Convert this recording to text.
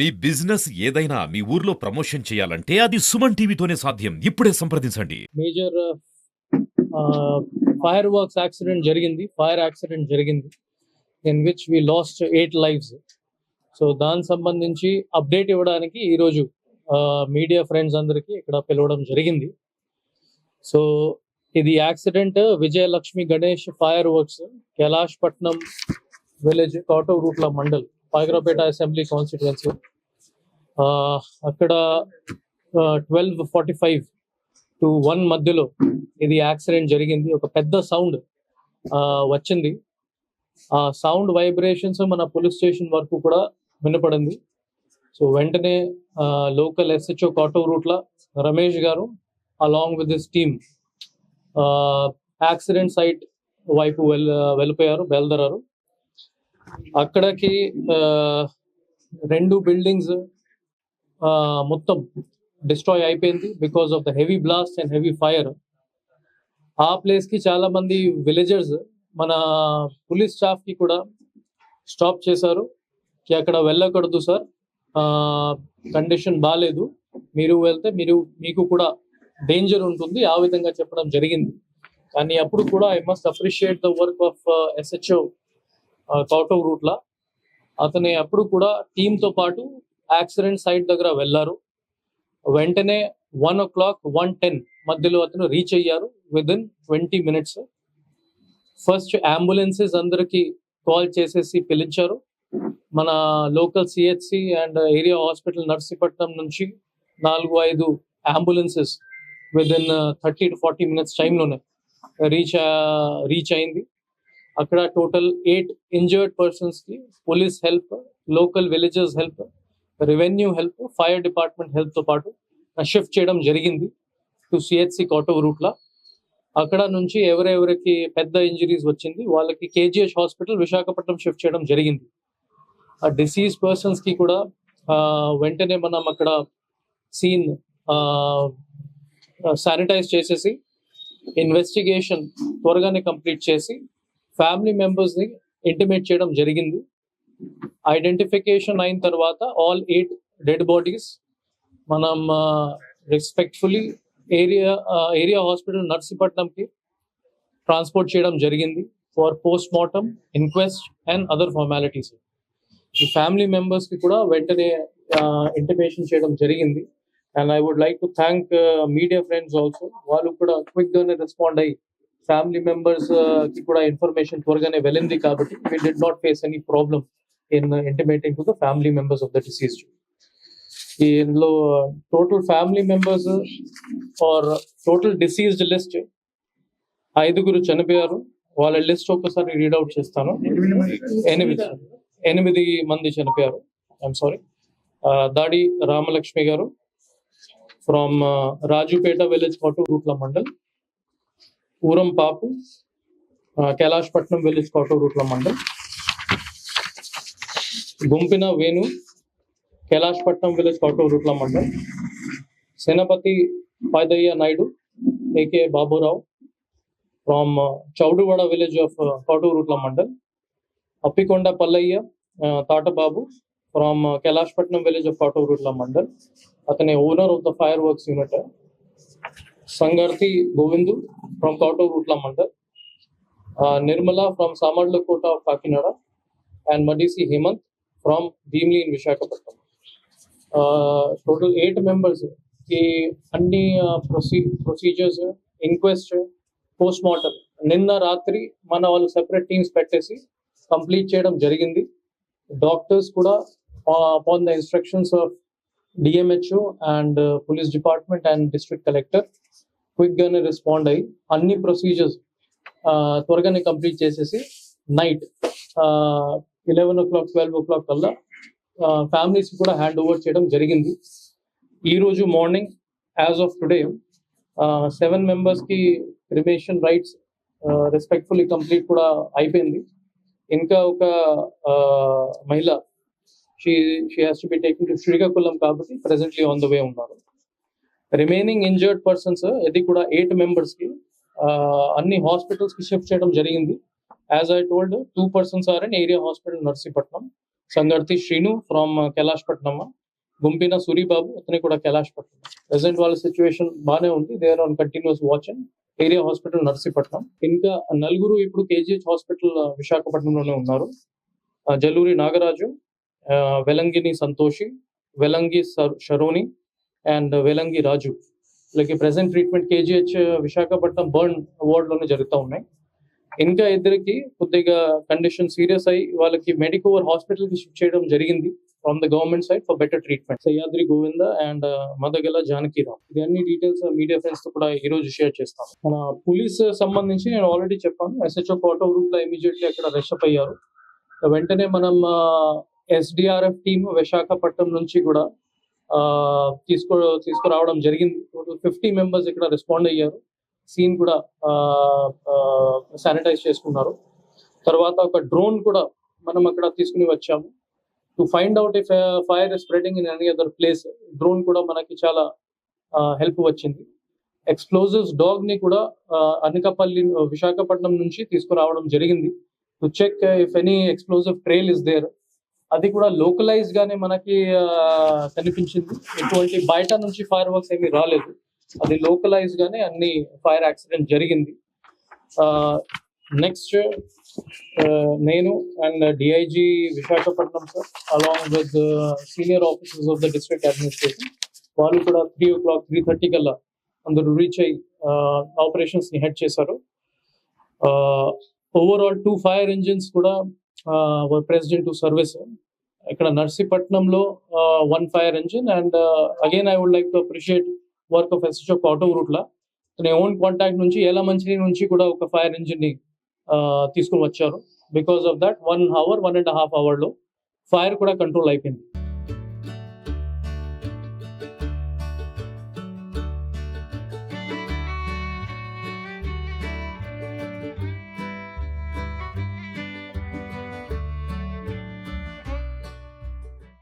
మీ business ఏదైనా మీ ఊర్లో promotion చేయాలంటే అది సుమన్ టీవీతోనే సాధ్యం. ఇప్పుడే సంప్రదించండి. మేజర్ ఫైర్ వర్క్స్ యాక్సిడెంట్ జరిగింది. ఫైర్ యాక్సిడెంట్ జరిగింది. In which we lost eight lives so దానికి సంబంధించి అప్డేట్ ఇవ్వడానికి ఈరోజు మీడియా ఫ్రెండ్స్ అందరికీ ఇక్కడ పిలవడం జరిగింది. సో ఇది accident Vijayalakshmi Ganesh fire works Kailash Patnam village Kotauratla mandal. Payakaraopeta assembly constituency. అక్కడ twelve forty five to one మధ్యలో ఇది యాక్సిడెంట్ జరిగింది. ఒక పెద్ద సౌండ్ వచ్చింది. ఆ సౌండ్ వైబ్రేషన్స్ మన పోలీస్ స్టేషన్ వరకు కూడా వినపడింది. సో వెంటనే local SHO Kotauratla Ramesh garu along with this team accident site వైపు వెల్ వెళ్ళిపోయారు బయలుదేరారు. అక్కడికి ఆ, రెండు బిల్డింగ్స్ మొత్తం డిస్ట్రాయ్ అయిపోయింది because of the heavy blast and heavy fire ఆ ప్లేస్కి చాలా మంది విలేజర్స్ మన పోలీస్ స్టాఫ్కి కూడా స్టాప్ చేశారు. కి అక్కడ వెళ్ళకూడదు సార్. కండిషన్ బాగాలేదు మీరు వెళ్తే మీరు మీకు కూడా డేంజర్ ఉంటుంది. ఆ విధంగా చెప్పడం జరిగింది. కానీ అప్పుడు కూడా I must appreciate the work of SHO Kotauratla. అతని అప్పుడు కూడా టీమ్తో పాటు యాక్సిడెంట్ సైట్ దగ్గర వెళ్ళారు. వెంటనే one o'clock one ten మధ్యలో అతను రీచ్ అయ్యారు. Within twenty minutes first ambulances అందరికి కాల్ చేసేసి పిలిచారు. మన local CHC and area hospital Narsipatnam నుంచి నాలుగు ఐదు ambulances within thirty to forty minutes టైంలోనే రీచ్ రీచ్ అయింది. అక్కడ టోటల్ ఎయిట్ ఇంజర్డ్ పర్సన్స్కి police help local villages help revenue help fire department హెల్ప్తో పాటు షిఫ్ట్ చేయడం జరిగింది to CHC Kotauratla. అక్కడ నుంచి ఎవరెవరికి పెద్ద ఇంజరీస్ వచ్చింది వాళ్ళకి కేజీహెచ్ హాస్పిటల్ విశాఖపట్నం షిఫ్ట్ చేయడం జరిగింది. ఆ డిసీజ్ పర్సన్స్కి కూడా వెంటనే మనం అక్కడ సీన్ శానిటైజ్ చేసేసి ఇన్వెస్టిగేషన్ త్వరగానే కంప్లీట్ చేసి ఫ్యామిలీ మెంబర్స్ని ఇంటిమేట్ చేయడం జరిగింది. ఐడెంటిఫికేషన్ అయిన తర్వాత ఆల్ ఎయిట్ డెడ్ బాడీస్ మనం రెస్పెక్ట్ఫుల్లీ ఏరియా ఏరియా హాస్పిటల్ నర్సీపట్నంకి ట్రాన్స్పోర్ట్ చేయడం జరిగింది for post mortem inquest and other formalities ఈ ఫ్యామిలీ మెంబర్స్కి కూడా వెంటనే ఇంటిమేషన్ చేయడం జరిగింది. And I would like to thank media friends also వాళ్ళు కూడా క్విక్గానే రెస్పాండ్ అయ్యి ఫ్యామిలీ మెంబర్స్ uh, కి కూడా ఇన్ఫర్మేషన్ త్వరగానే వెళ్ళింది కాబట్టి we did not face any problem in intimating to the family members of the deceased ఇందులో total family members are total deceased list ఐదుగురు చనిపోయారు. వాళ్ళ లిస్ట్ ఒకసారి రీడౌట్ చేస్తాను. ఎనిమిది ఎనిమిది మంది చనిపోయారు. I'm sorry uh, Dadi Ramalakshmi garu from uh, Rajupeta village Kotauratla mandal ఊరం పాపు Kailashpatnam village Kotauratla mandal. Gumpina Venu Kailashpatnam village Kotauratla mandal. Senapathi Padayya Naidu AK Baburao from Chowduwada village of Kotauratla mandal. Appikonda Pallayya Tatababu from Kailashpatnam village of Kotauratla mandal. అతని owner of the fire works unit. Sangarthi Govindu from Kotauratla mandal Nirmala from Samarlakota of Kakinada and Madisi Hemanth from Bheemili in Visakhapatnam total eight members ఈ అన్ని ప్రొసీ procedures inquest post mortem నిన్న రాత్రి మన వాళ్ళు separate teams పెట్టేసి complete చేయడం జరిగింది. డాక్టర్స్ కూడా upon the instructions of DMHO and police department and district collector quick గానే రెస్పాండ్ అయ్యి అన్ని ప్రొసీజర్స్ త్వరగానే కంప్లీట్ చేసేసి night eleven o'clock twelve o'clock కల్లా ఫ్యామిలీస్ కూడా హ్యాండ్ ఓవర్ చేయడం జరిగింది. ఈ రోజు morning as of today seven మెంబర్స్కి క్రిమేషన్ రైట్స్ రెస్పెక్ట్ఫుల్లీ కంప్లీట్ కూడా అయిపోయింది. ఇంకా ఒక మహిళ she she has to be taking to Srikakulam కాబట్టి ప్రెసెంట్లీ ఆన్ ద వే ఉన్నారు. రిమైనింగ్ ఇంజర్డ్ పర్సన్స్ ఇది కూడా ఎయిట్ మెంబర్స్కి ఆ, అన్ని హాస్పిటల్స్కి షిఫ్ట్ చేయడం జరిగింది. As I told two persons are in area hospital Narsipatnam Sangarthi Srinu from Kailashpatnam Gumpina Suribabu అతని కూడా కైలాష్పట్నం ప్రెసెంట్ వాళ్ళ సిచ్యువేషన్ బాగానే ఉంది. They're on continuous watch and area hospital Narsipatnam ఇంకా నలుగురు ఇప్పుడు కేజీహెచ్ హాస్పిటల్ విశాఖపట్నంలోనే ఉన్నారు. జల్లూరి నాగరాజు ఆ, వెలంగిని సంతోషి వెలంగి సర్- షరోని అండ్ వెలంగి రాజు వీళ్ళకి present treatment KGH Visakhapatnam burn వార్డ్లోనే జరుగుతూ ఉన్నాయి. ఇంకా ఇద్దరికి కొద్దిగా కండిషన్ సీరియస్ అయ్యి వాళ్ళకి మెడికోవర్ హాస్పిటల్కి షిఫ్ట్ చేయడం జరిగింది from the government side for better treatment Sahyadri Govinda and Madagala Janakiram ఇది అన్ని డీటెయిల్స్ మీడియా ఫ్రెండ్స్తో కూడా ఈ రోజు షేర్ చేస్తాను. మన పోలీస్ uh, సంబంధించి నేను ఆల్రెడీ చెప్పాను. ఎస్హెచ్ఓ కోటో గ్రూప్లో ఇమీడియట్లీ అక్కడ రెషప్ అయ్యారు. వెంటనే మనం ఎస్డిఆర్ఎఫ్ టీమ్ విశాఖపట్నం నుంచి కూడా తీసుకో తీసుకురావడం జరిగింది. టోటల్ ఫిఫ్టీ మెంబర్స్ ఇక్కడ రెస్పాండ్ అయ్యారు. సీన్ కూడా శానిటైజ్ చేసుకున్నారు. తర్వాత ఒక డ్రోన్ కూడా మనం అక్కడ తీసుకుని వచ్చాము. To find out if fire spreading in any other place drone కూడా మనకి చాలా హెల్ప్ వచ్చింది. ఎక్స్ప్లోజివ్స్ డాగ్ని కూడా అనకాపల్లి విశాఖపట్నం నుంచి తీసుకురావడం జరిగింది. To check if any explosive trail is there అది కూడా లోకలైజ్ గానే మనకి ఆ, కనిపించింది. ఎటువంటి బయట నుంచి ఫైర్ వర్క్స్ ఏమీ రాలేదు. అది లోకలైజ్ గానే అన్ని ఫైర్ యాక్సిడెంట్ జరిగింది. నెక్స్ట్ నేను and DIG Visakhapatnam sir along with senior officers of the district administration వాళ్ళు కూడా three o'clock three thirty కల్లా అందరూ రీచ్ అయ్యి ఆపరేషన్స్ని హెడ్ చేశారు. ఓవరాల్ టూ ఫైర్ ఇంజిన్స్ కూడా ప్రెసిడెంట్ టు సర్వీస్ ఇక్కడ నర్సీపట్నంలో one fire engine and again I would like to appreciate work of SSO auto రూట్ లా. తన ఓన్ కాంటాక్ట్ నుంచి ఎలా మంచి నుంచి కూడా ఒక ఫైర్ ఇంజిన్ని ఆ, తీసుకుని వచ్చారు. Because of that one hour one and half అవర్లో ఫైర్ కూడా కంట్రోల్ అయిపోయింది.